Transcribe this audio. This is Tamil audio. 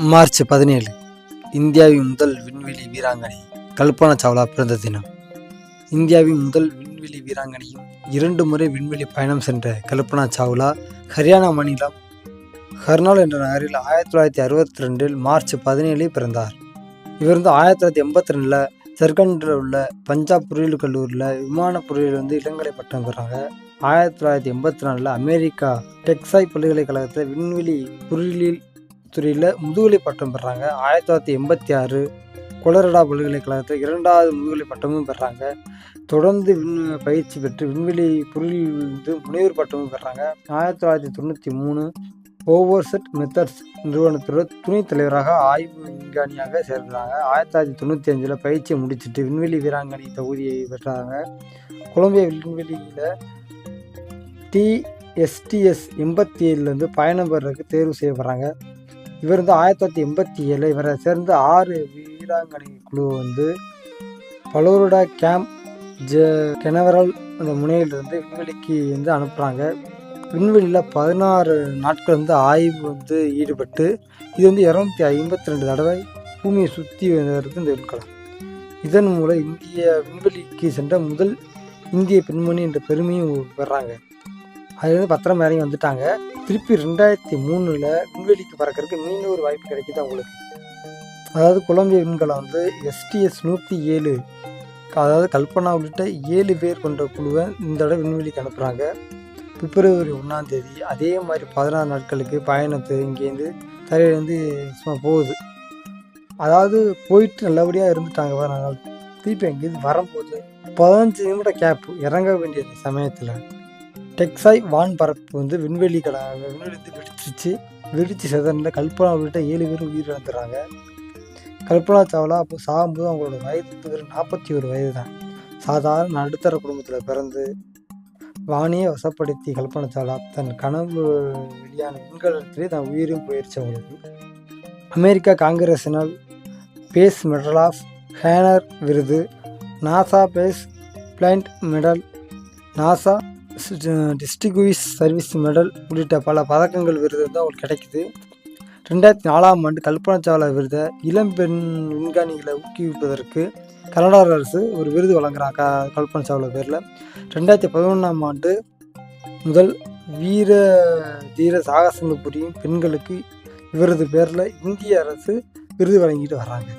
மார்ச் பதினேழு இந்தியாவின் முதல் விண்வெளி வீராங்கனை கல்பனா சாவ்லா பிறந்த தினம். இந்தியாவின் முதல் விண்வெளி வீராங்கனையும் இரண்டு முறை விண்வெளி பயணம் சென்ற கல்பனா சாவ்லா ஹரியானா மாநிலம் ஹர்னால் என்ற நகரில் ஆயிரத்தி தொள்ளாயிரத்தி அறுபத்தி ரெண்டில் மார்ச் பதினேழில் பிறந்தார். இவர் வந்து ஆயிரத்தி தொள்ளாயிரத்தி எண்பத்தி ரெண்டில் ஜர்க்கண்டில் உள்ள பஞ்சாப் பொறியியல் கல்லூரியில் விமான பொறியியல் வந்து இளங்கலை பட்டம் பெறாங்க ஆயிரத்தி தொள்ளாயிரத்தி எண்பத்தி நாலில் அமெரிக்கா டெக்ஸாய் பல்கலைக்கழகத்தில் விண்வெளி பொறியியல் துறையில் முதுகலை பட்டம் பெறாங்க. ஆயிரத்தி தொள்ளாயிரத்தி எண்பத்தி ஆறு கொலரடா பல்கலைக்கழகத்தில் இரண்டாவது முதுகலை பட்டமும் பெறாங்க. தொடர்ந்து விண் பயிற்சி பெற்று விண்வெளி பொருளில் வந்து முனைவர் பட்டமும் பெறாங்க. ஆயிரத்தி தொள்ளாயிரத்தி தொண்ணூற்றி மூணு ஓவர்செட் மெத்தட்ஸ் நிறுவனத்தோட துணைத் தலைவராக ஆய்வு விஞ்ஞானியாக சேர்ந்தாங்க. ஆயிரத்தி தொள்ளாயிரத்தி தொண்ணூற்றி அஞ்சில் பயிற்சியை முடிச்சுட்டு விண்வெளி வீராங்கனை தகுதியை பெற்றாங்க. கொலம்பியா விண்வெளியில் டிஎஸ்டிஎஸ் எண்பத்தி ஏழுலேருந்து பயணம் பெறதுக்கு தேர்வு செய்யப்படுறாங்க. இவர் வந்து ஆயிரத்தி தொள்ளாயிரத்தி எண்பத்தி ஏழு இவரை சேர்ந்த ஆறு வீராங்கனை குழு வந்து பலோரிடா கேம்ப் ஜ கெனவரல் அந்த முனையிலிருந்து விண்வெளிக்கு வந்து அனுப்புகிறாங்க விண்வெளியில் பதினாறு நாட்கள் வந்து ஆய்வு வந்து ஈடுபட்டு இது வந்து இரநூத்தி ஐம்பத்தி ரெண்டு தடவை பூமியை சுற்றி வந்ததற்கு இந்த விண்கலம். இதன் மூலம் இந்திய விண்வெளிக்கு சென்ற முதல் இந்திய பெண்மணி என்ற பெருமையும் பெறாங்க. அதுலேருந்து பத்திரம் இறங்கி வந்துட்டாங்க. திருப்பி ரெண்டாயிரத்தி மூணில் விண்வெளிக்கு பறக்கிறதுக்கு மீண்டும் ஒரு வாய்ப்பு கிடைக்கிது அவங்களுக்கு. அதாவது கொலம்பிய விண்கலம் வந்து எஸ்டிஎஸ் நூற்றி ஏழு அதாவது கல்பனா உள்ளிட்ட ஏழு பேர் கொண்ட குழுவை இந்த தடவை விண்வெளிக்கு அனுப்புகிறாங்க பிப்ரவரி ஒன்றாம் தேதி அதே மாதிரி பதினாறு நாட்களுக்கு பயணத்தை இங்கேருந்து தரையிலேருந்து சும்மா போகுது. அதாவது போயிட்டு நல்லபடியாக இருந்துட்டாங்க பதினாறு நாள். திருப்பி அங்கேருந்து வரும்போது பதினஞ்சு நிமிட கேப் இறங்க வேண்டிய சமயத்தில் டெக்ஸாய் வான் பரப்பு வந்து விண்வெளி விண்வெளி வெடிச்சிச்சு வெடிச்சு செதறில் கல்பனா உள்ளிட்ட ஏழு பேரும் உயிரிழந்துடுறாங்க கல்பனா சாவ்லா அப்போ சாகும்போது அவங்களோட வயது வெறும் நாற்பத்தி ஒரு வயது தான் சாதாரண நடுத்தர குடும்பத்தில் பிறந்து வாணியை வசப்படுத்தி கல்பனா சாவ்லா தன் கனவு வெளியான விண்கலத்திலே தன் உயிரும் போயிடுச்சு அவங்களுக்கு. அமெரிக்கா காங்கிரஸினால் பேஸ் மெடல் ஆஃப் ஹேனர் விருது. NASA space flight medal. NASA distinguish service medal உள்ளிட்ட பல பதக்கங்கள் விருது வந்து அவங்களுக்கு கிடைக்குது. ரெண்டாயிரத்தி நாலாம் ஆண்டு கல்பனா சாவ்லா விருதை இளம் பெண் விண்கானிகளை ஊக்குவிப்பதற்கு கனடா அரசு ஒரு விருது வழங்குறாங்க க கல்பனா சாவ்லா பேரில். ரெண்டாயிரத்தி பதினொன்றாம் ஆண்டு முதல் வீர தீர சாகசங்கள் புரியும் பெண்களுக்கு இவரது பேரில் இந்திய அரசு விருது வழங்கிட்டு வர்றாங்க.